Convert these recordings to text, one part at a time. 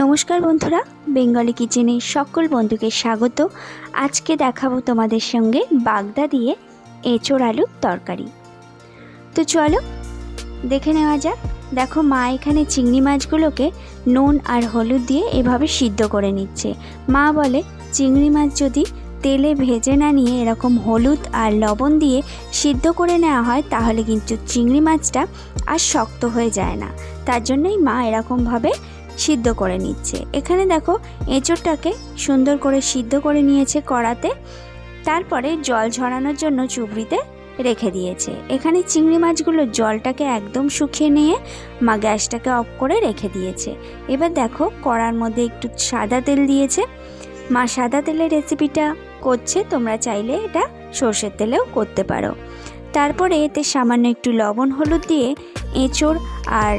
নমস্কার বন্ধুরা, বেঙ্গলি কিচেনে সকল বন্ধুকে স্বাগত। আজকে দেখাবো তোমাদের সঙ্গে বাগদা দিয়ে এঁচোড় আলুর তরকারি। তো চলো, দেখে নেওয়া যাক। দেখো, মা এখানে চিংড়ি মাছগুলোকে নুন আর হলুদ দিয়ে এভাবে সিদ্ধ করে নিচ্ছে। মা বলে, চিংড়ি মাছ যদি তেলে ভেজে না নিয়ে এরকম হলুদ আর লবণ দিয়ে সিদ্ধ করে নেওয়া হয়, তাহলে কিন্তু চিংড়ি মাছটা আর শক্ত হয়ে যায় না। তার জন্যই মা এরকমভাবে সিদ্ধ করে নিচ্ছে। এখানে দেখো এঁচোড়টাকে সুন্দর করে সিদ্ধ করে নিয়েছে কড়াতে। তারপরে জল ঝরানোর জন্য চুবড়িতে রেখে দিয়েছে। এখানে চিংড়ি মাছগুলো জলটাকে একদম শুকিয়ে নিয়ে মা গ্যাসটাকে অফ করে রেখে দিয়েছে। এবার দেখো কড়ার মধ্যে একটু সাদা তেল দিয়েছে। মা সাদা তেলের রেসিপিটা করছে, তোমরা চাইলে এটা সর্ষের তেলেও করতে পারো। তারপরে এতে সামান্য একটু লবণ, হলুদ দিয়ে এঁচোড় আর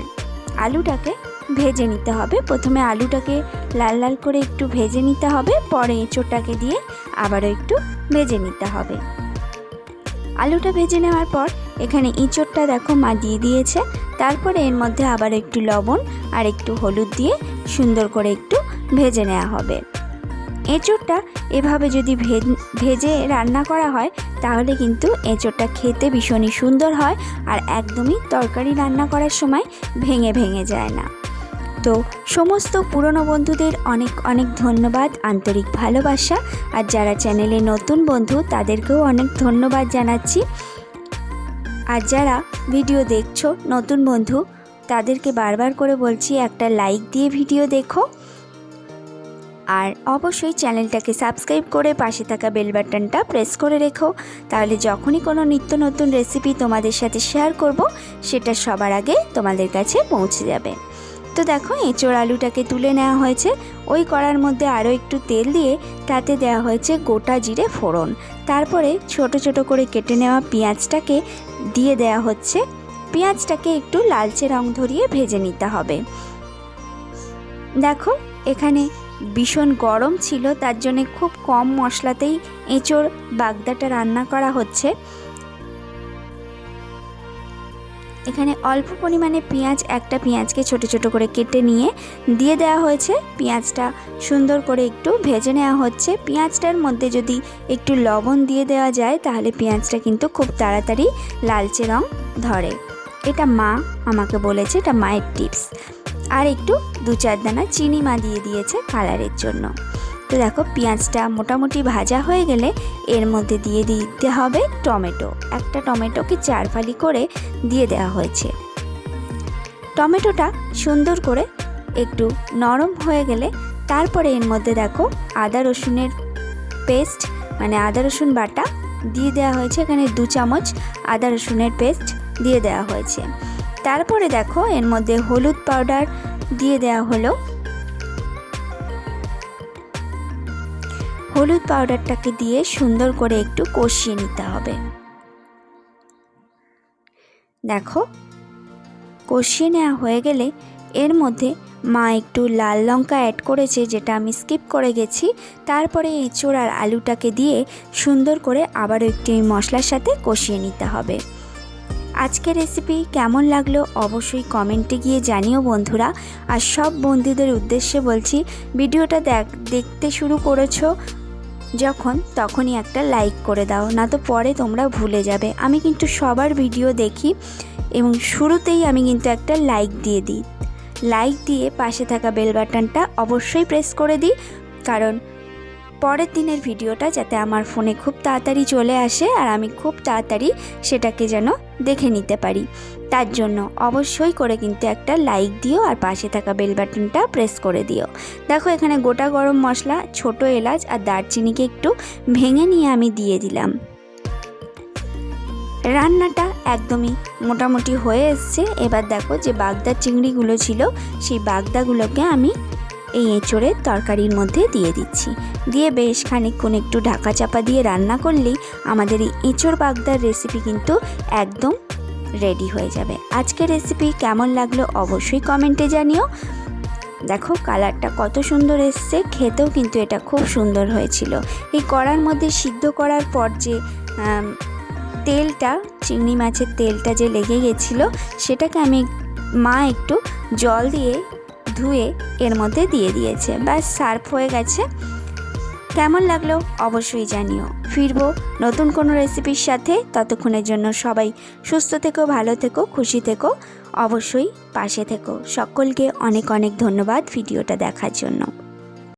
আলুটাকে ভেজে নিতে হবে। প্রথমে আলুটাকে লাল লাল করে একটু ভেজে নিতে হবে। পরে এঁচোড়টাকে দিয়ে আবারও একটু ভেজে নিতে হবে। আলুটা ভেজে নেওয়ার পর এখানে ইঁচড়টা দেখো মা দিয়ে দিয়েছে। তারপরে এর মধ্যে আবার একটু লবণ আর একটু হলুদ দিয়ে সুন্দর করে একটু ভেজে নেওয়া হবে। এঁচোড়টা এভাবে যদি ভেজে রান্না করা হয়, তাহলে কিন্তু এঁচোড়টা খেতে ভীষণই সুন্দর হয় আর একদমই তরকারি রান্না করার সময় ভেঙে ভেঙে যায় না। তো সমস্ত পুরনো বন্ধুদের অনেক অনেক ধন্যবাদ, আন্তরিক ভালোবাসা। আর যারা চ্যানেলে নতুন বন্ধু, তাদেরকেও অনেক ধন্যবাদ জানাচ্ছি। আর যারা ভিডিও দেখছ, নতুন বন্ধু, তাদেরকে বারবার করে বলছি, একটা লাইক দিয়ে ভিডিও দেখো। আর অবশ্যই চ্যানেলটাকে সাবস্ক্রাইব করে পাশে থাকা বেল বাটনটা প্রেস করে রেখো। তাহলে যখনই কোনো নিত্য নতুন রেসিপি তোমাদের সাথে শেয়ার করব, সেটা সবার আগে তোমাদের কাছে পৌঁছে যাবে। তো দেখো, এঁচোড় আলুটাকে তুলে নেওয়া হয়েছে। ওই কড়ার মধ্যে আরও একটু তেল দিয়ে তাতে দেওয়া হয়েছে গোটা জিরে ফোড়ন। তারপরে ছোট ছোট করে কেটে নেওয়া পেঁয়াজটাকে দিয়ে দেওয়া হচ্ছে। পেঁয়াজটাকে একটু লালচে রং ধরিয়ে ভেজে নিতে হবে। দেখো, এখানে ভীষণ গরম ছিল, তার জন্যে খুব কম মশলাতেই এঁচোড় বাগদাটা রান্না করা হচ্ছে। এখানে অল্প পরিমাণে পেঁয়াজ, একটা পেঁয়াজকে ছোট ছোট করে কেটে নিয়ে দিয়ে দেওয়া হয়েছে। পেঁয়াজটা সুন্দর করে একটু ভেজে নেওয়া হচ্ছে। পেঁয়াজটার মধ্যে যদি একটু লবণ দিয়ে দেওয়া যায়, তাহলে পেঁয়াজটা কিন্তু খুব তাড়াতাড়ি লালচে রং ধরে। এটা মা আমাকে বলেছে, এটা মায়ের টিপস। আর একটু দু চার দানা চিনি মা দিয়ে দিয়েছে কালারের জন্য। তো দেখো, পেঁয়াজটা মোটামুটি ভাজা হয়ে গেলে এর মধ্যে দিয়ে দিতে হবে টমেটো। একটা টমেটোকে চার ফালি করে দিয়ে দেওয়া হয়েছে। টমেটোটা সুন্দর করে একটু নরম হয়ে গেলে তারপরে এর মধ্যে দেখো, আদা রসুনের পেস্ট মানে আদা রসুন বাটা দিয়ে দেওয়া হয়েছে। এখানে দু চামচ আদা রসুনের পেস্ট দিয়ে দেওয়া হয়েছে। তারপরে দেখো, এর মধ্যে হলুদ পাউডার দিয়ে দেওয়া হলো। হলুদ পাউডারটাকে দিয়ে সুন্দর করে একটু কষিয়ে নিতে হবে। দেখো, কষিয়ে নেওয়া হয়ে গেলে এর মধ্যে মা একটু লাল লঙ্কা অ্যাড করেছে, যেটা আমি স্কিপ করে গেছি। তারপরে এঁচোড় আর আলুটাকে দিয়ে সুন্দর করে আবারও একটু মশলার সাথে কষিয়ে নিতে হবে। আজকের রেসিপি কেমন লাগল অবশ্যই কমেন্টে গিয়ে জানিও বন্ধুরা। আর সব বন্ধুদের উদ্দেশ্যে বলছি, ভিডিওটা দেখ, দেখতে শুরু করেছ যখন তখনই একটা লাইক করে দাও না তো পরে তোমরা ভুলে যাবে। আমি কিন্তু সবার ভিডিও দেখি এবং শুরুতেই আমি কিন্তু একটা লাইক দিয়ে দিই। লাইক দিয়ে পাশে থাকা বেল বাটনটা অবশ্যই প্রেস করে দিই, কারণ পরের দিনের ভিডিওটা যাতে আমার ফোনে খুব তাড়াতাড়ি চলে আসে আর আমি খুব তাড়াতাড়ি সেটাকে যেন দেখে নিতে পারি। তার জন্য অবশ্যই করে কিন্তু একটা লাইক দিও আর পাশে থাকা বেল বাটনটা প্রেস করে দিও। দেখো এখানে গোটা গরম মশলা, ছোট এলাচ আর দারচিনিকে একটু ভেঙে নিয়ে আমি দিয়ে দিলাম। রান্নাটা একদমই মোটামুটি হয়ে এসছে। এবার দেখো যে বাগদার চিংড়িগুলো ছিল, সেই বাগদাগুলোকে আমি এই এঁচোড়ের তরকারির মধ্যে দিয়ে দিচ্ছি। দিয়ে বেশ খানিকক্ষণ একটু ঢাকা চাপা দিয়ে রান্না করলেই আমাদের এই এঁচোড় বাগদার রেসিপি কিন্তু একদম রেডি হয়ে যাবে। আজকের রেসিপি কেমন লাগল অবশ্যই কমেন্টে জানিও। দেখো কালারটা কত সুন্দর এসছে, খেতেও কিন্তু এটা খুব সুন্দর হয়েছিল। এই কড়ার মধ্যে সিদ্ধ করার পর যে তেলটা, চিংড়ি মাছের তেলটা যে লেগে গেছিল, সেটাকে আমি মা একটু জল দিয়ে ধুয়ে এর মধ্যে দিয়ে দিয়েছে। ব্যাস সার্ফ হয়ে গেছে। কেমন লাগল অবশ্যই জানিও। ফিরবো নতুন কোনো রেসিপির সাথে। ততক্ষণের জন্য সবাই সুস্থ থেকো, ভালো থেকো, খুশি থেকো, অবশ্যই পাশে থেকো। সকলকে অনেক অনেক ধন্যবাদ ভিডিওটা দেখার জন্য।